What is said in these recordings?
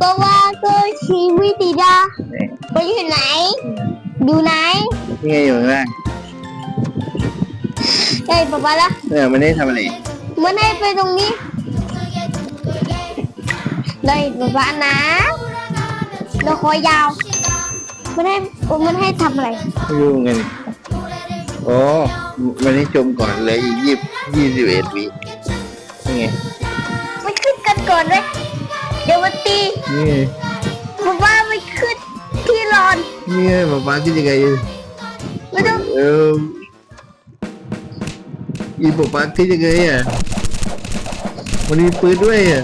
ก็ว่าก็ชีวิตดีดาไปอยู่ไหนอยู่ไหนนี่ไงอยู่ข้างล่างไอ้ป๊าป๊าละเนี่ยมันได้ทำอะไรมันให้ไปตรงนี้เลยป๊าป๊านะเราคอยาว มันให้มันให้ทำอะไรไม่รู้เงินโอ้มันให้ชมก่อนเลยอีกยี่ยี่สิบเอ็ดวินี่ไงไม่ขึ้นกันก่อนเลย เดี๋ยวมันตีนี่ไงป๊าป๊าไม่ขึ้นที่รอน นี่ไงป๊าป๊าคิดยังไงไม่ต้องเอออีป๊าป๊าคิดยังไงอะมันมีปืนด้วยอะ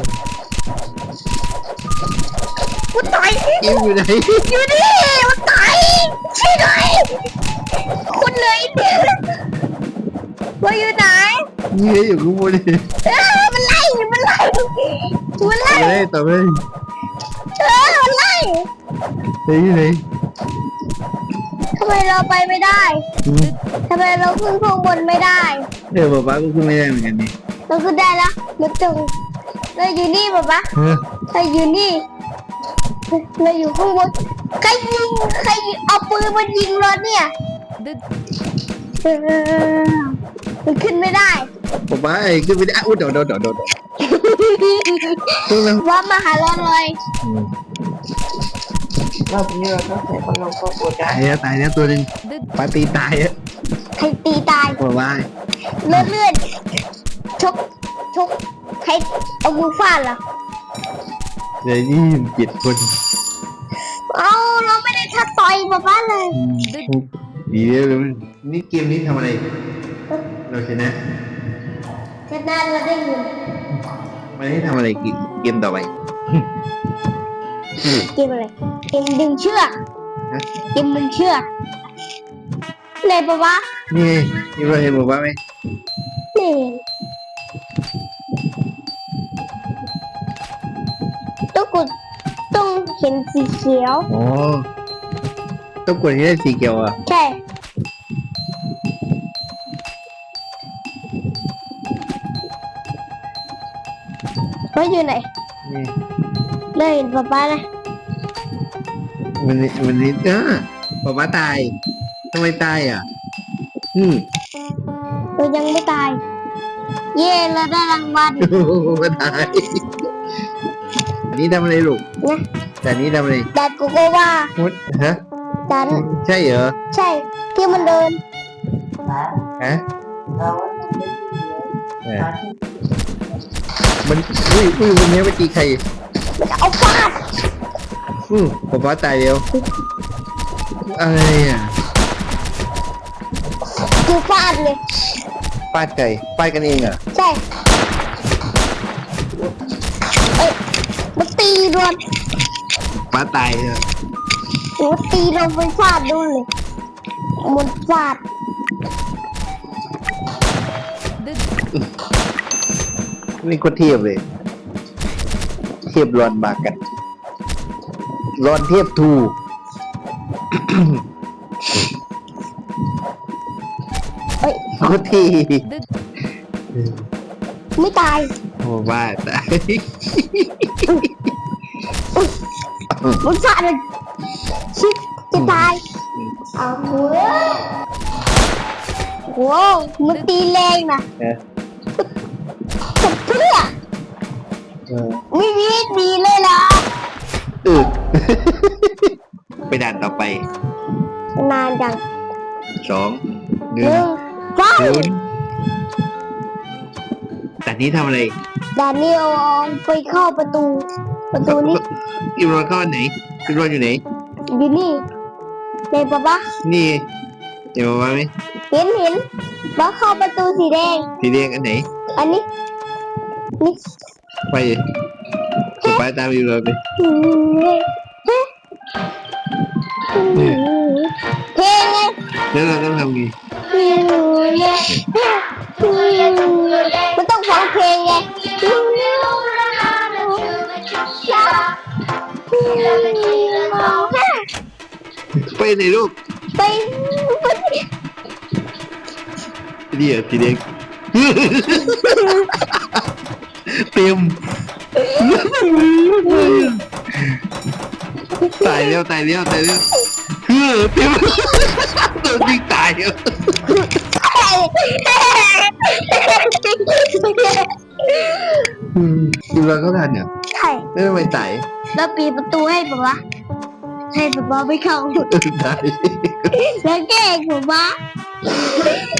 มันตายอิมอยู่ไหนอยู่นี่มันตายช่วยหน่อยคุณเหลยเดียวว่าอยู่ไหนนี่ไงอยู่ข้างบนเลยเออมันไล่มันไล่ มันไล่ไม่ได้ต่อไม่ได้เออมันไล่ไหนอยู่ไหนทำไมเราไปไม่ได้อืมทำไมเราขึ้นข้างบนไม่ได้เดี๋ยวป๊าป๊าก็ขึ้นไม่ได้เหมือนกันนี่เราขึ้นได้แล้วมันจงเราอยู่นี่ป๊าป๊าฮะเราอยู่นี่เราอยู่ข้างบนใครยิงใครเอาปืนมายิงเราเนี่ยเออมันขึ้นไม่ได้ป๊าป๊าไอ้ขึ้นไม่ได้อุ้ยโดดโดดโดดโด ดขึ้นแล้วว่ามาหาเราเลยอืมรอบนี้เราต้องใส่พัดลมก็ปวดได้ตายแล้วตายแล้วตัวหนึงปาตีตายอะใครตีตายบอกว่าเลื่อนเลื่อนชกชกใครเอามือฟาดล่ะเดี๋ยวยี่สิบเจ็ดคนเอาเราไม่ได้ทักต่อยป๊าป๊าเลย ดีเลยนี่เกมนี้ทำอะไร เราชนะ ชนะเราได้เงิน มันให้ทำอะไรเกมเกมต่อไปเกมอะไรเกมดึงเชือกฮะเกมดึงเชือกเลยป๊าป๊านี่ไงนี่เราเห็นบอกว่าไหมนี่ต้องกดต้องเห็นสีเขียว อ๋อ ต้องกดให้ได้สีเขียวอะ ใช่ ว่าอยู่ไหนนี่เลยเห็นป๊าป๊านะมันนี่มันนี่อ่าบอกว่าตายทำไมตายอะ อืมเรายังไม่ตาย เย่เราได้รางวัลมาตาย อันนี้ทำอะไรลูกนะแต่อันนี้ทำอะไรแต่กูก็ว่ามุดฮะ ดันใช่เหรอ ใช่ที่มันเดินฮะเราต้องเป็นเออ มันอุ้ยอุ้ยวันนี้เมื่อกี้ใครมันจะเอาฟาดอือผมว่าตายเร็วอะไรอะคือฟาดเลยป้าดไก่ป้าดกันเองอะใช่เอ้ยมันตีโดนป้าตายเหรอมันตีเราไปฟาดโดนเลยมันฟาด นี่ก็เทียบเลย เทียบรอนบากกันรอนเทียบทูเอ้ยก็ที่ไม่ตายโอ้บ้าตายมันฟาดเลยชิบจะตายเอาเว้ยโว้วมันตีแรงนะ เออจะเพื่อเออไม่มีดีเลยเหรออึดไปด่านต่อไปนานจังสองหหนึ่งนึ่งฟาดศูนย์แต่นี้ทำอะไรดานิเอลไปเข้าประตู ประตูนี้อิมรอนเข้าอันไหนอิมรอนอยู่ไหน อยู่นี่เห็นปะปะนี่เดี๋ยวมาไหมเห็นเห็นว่าเข้าประตูสีแดงสีแดงอันไหน อันนี้นี่ ไปจะไปตามอิมรอนไปเฮ้อืมเพลงไงแล้วเราต้องทำไงอืมเนี่ยอืมมันต้องฟังเพลงไงไปไหนลูกไปไปนี่เหรอสีแดง เต็มตายแล้วตายแล้วตายแล้วเฮ้ยเต็มโดนยิงตายแล้วอืมกินแล้วก็ทันเนี่ยใช่ไม่ทำไมตายแล้วปีประตูให้ป๊าป๊าให้ป๊าป๊าไม่เข้าเออตายแล้วแกล้งป๊าป๊า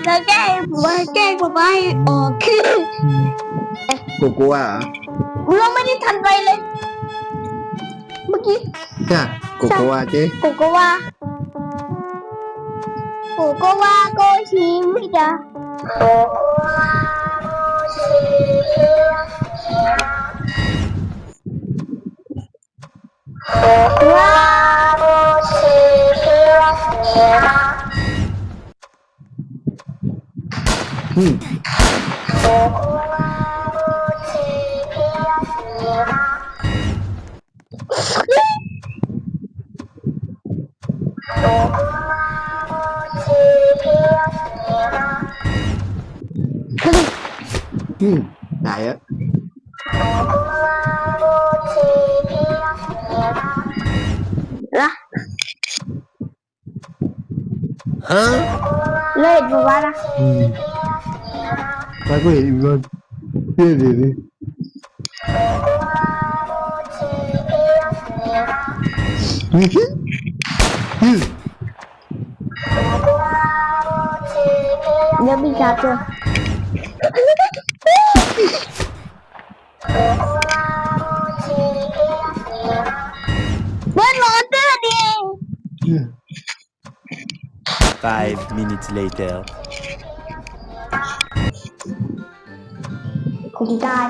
แล้วแกล้งป๊าป๊าแกล้งป๊าป๊าให้ออกคือ กูกลัวเหรอเราไม่ได้ทันไรเลย เมื่อกี้จ้ะกูกลัวเจ๊กูก็ว่ากูก็ว่าก็ชีวิตอะว้าวชีวิตอืมอืมตายแล้วละเล่นมาว่านะอืมแล้วก็เห็นอีกคนเดี๋ยวเดี๋ยวเดี๋ยวอืม อืมเดี๋ยวมีการเจอเบิร์ดร้อ นเด้อดิอืม Five minutes later. คงได้